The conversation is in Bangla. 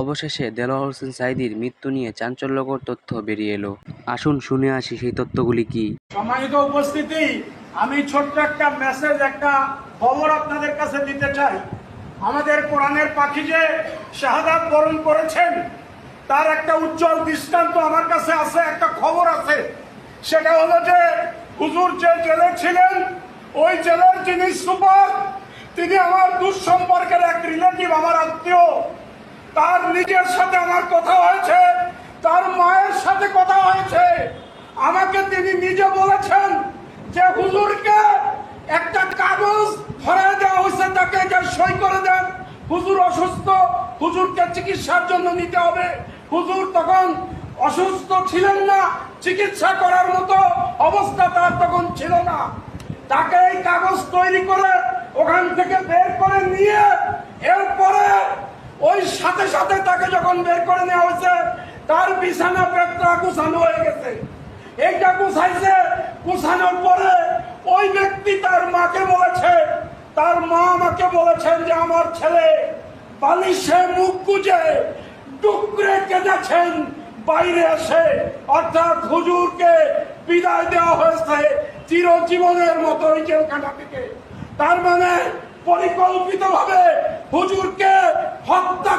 অবশেষে দেলোয়ার হোসেন সাঈদীর মৃত্যু নিয়ে চাঞ্চল্যকর তথ্য বেরিয়ে এলো। আসুন শুনে আসি সেই তথ্যগুলি কি? সম্মানিত উপস্থিতি, আমি ছোট্ট একটা মেসেজ একটা খবর আপনাদের কাছে দিতে চাই। আমাদের কোরআনের পাখি যে শাহাদাত বরণ করেছেন, তার একটা উজ্জ্বল দৃষ্টান্ত আমার কাছে আছে, একটা খবর আছে। সেটা হলো যে, হুজুর যে জেলে ছিলেন, ওই জেলের যিনি সুপার, তিনি আমার দুঃসম্পর্কের এক রিলেটিভ আমার আত্মীয় তার নিজের সাথে আমার কথা হয়েছে, তার মায়ের সাথে কথা হয়েছে। আমাকে তিনি নিজে বলেছেন যে, হুজুরকে একটা কাগজ ধরায় দেওয়া হয়েছে, তাকে যে সই করে দেন। হুজুর অসুস্থ, হুজুরকে চিকিৎসার জন্য নিতে হবে। হুজুর তখন অসুস্থ ছিলেন না, চিকিৎসা করার মতো অবস্থা তার তখন ছিল না। তাকে এই কাগজ তৈরি করে ওখান থেকে বের করে নিয়ে এরপরে ওই সাথে সাথে তাকে যখন বের করে নেওয়া হয়েছে, তার বিছানা পেটটা গুছানো হয়ে গেছে। এইটা গুছাইছে, গুছানোর পরে ওই ব্যক্তি তার মাকে বলেছে, তার মা আমাকে বলেছেন যে আমার ছেলে বালিশে মুখ গুজে ডুকরে কেঁদেছেন, বাইরে এসে। অর্থাৎ হুজুরকে বিদায় দেওয়া হয়েছে চিরজীবনের মতো ওই জেলখানা থেকে। তার মানে পরিকল্পিত ভাবে হুজুরকে হত্যা